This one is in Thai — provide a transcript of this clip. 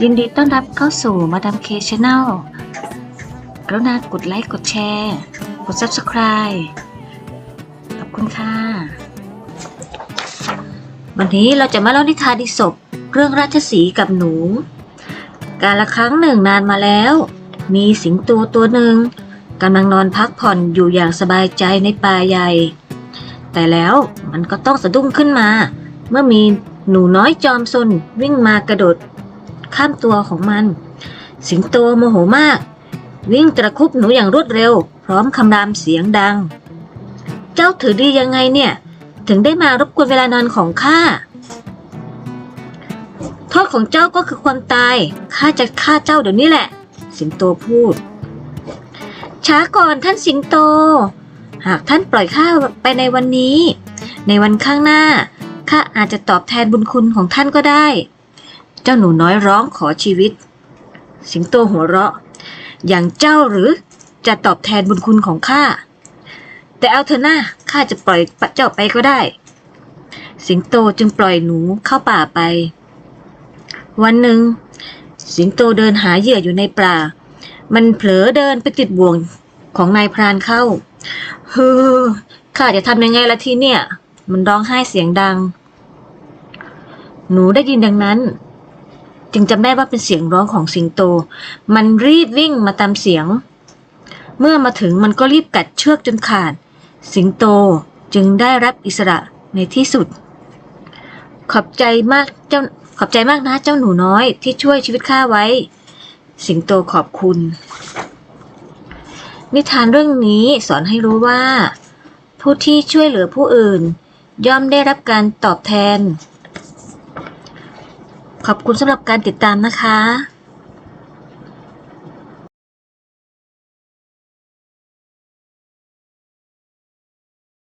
ยินดีต้อนรับเข้าสู่มาดามเคชแนลกรุณากดไลค์ กดแชร์ กด Subscribe ขอบคุณค่ะ วันนี้เราจะมาเล่านิทานอีสปเรื่องราชสีกับหนู การละครั้งหนึ่งนานมาแล้ว มีสิงโตตัวหนึ่งกำลังนอนพักผ่อนอยู่อย่างสบายใจในป่าใหญ่ แต่แล้วมันก็ต้องสะดุ้งขึ้นมา เมื่อมีหนูน้อยจอมซนวิ่งมากระโดด ข้ามตัวของมัน สิงโตโมโหมาก วิ่งตะคุบหนูอย่างรวดเร็ว พร้อมคำรามเสียงดัง เจ้าถือดียังไงเนี่ย ถึงได้มารบกวนเวลานอนของข้าโทษของเจ้าก็คือความตาย ข้าจะฆ่าเจ้าเดี๋ยวนี้แหละ สิงโตพูด ช้าก่อนท่านสิงโต หากท่านปล่อยข้าไปในวันนี้ ในวันข้างหน้า ข้าอาจจะตอบแทนบุญคุณของท่านก็ได้ เจ้าหนูน้อยร้องขอชีวิต สิงโตหัวเราะ อย่างเจ้าหรือจะตอบแทนบุญคุณของข้า แต่เอาเถอะหน้าข้าจะปล่อยเจ้าไปก็ได้ สิงโตจึงปล่อยหนูเข้าป่าไป วันหนึ่ง สิงโตเดินหาเหยื่ออยู่ในป่า มันเผลอเดินไปติดบ่วงของนายพรานเข้าเฮ้อข้าจะทำยังไงละทีเนี่ย มันร้องไห้เสียงดัง หนูได้ยินดังนั้น จึงจำได้ว่าเป็นเสียงร้องของสิงโต มันรีบวิ่งมาตามเสียง เมื่อมาถึงมันก็รีบกัดเชือกจนขาด สิงโตจึงได้รับอิสระในที่สุด ขอบใจมากเจ้าขอบใจมากนะเจ้าหนูน้อยที่ช่วยชีวิตข้าไว้ สิงโตขอบคุณ นิทานเรื่องนี้สอนให้รู้ว่า ผู้ที่ช่วยเหลือผู้อื่น ย่อมได้รับการตอบแทน ขอบคุณสำหรับการติดตามนะคะ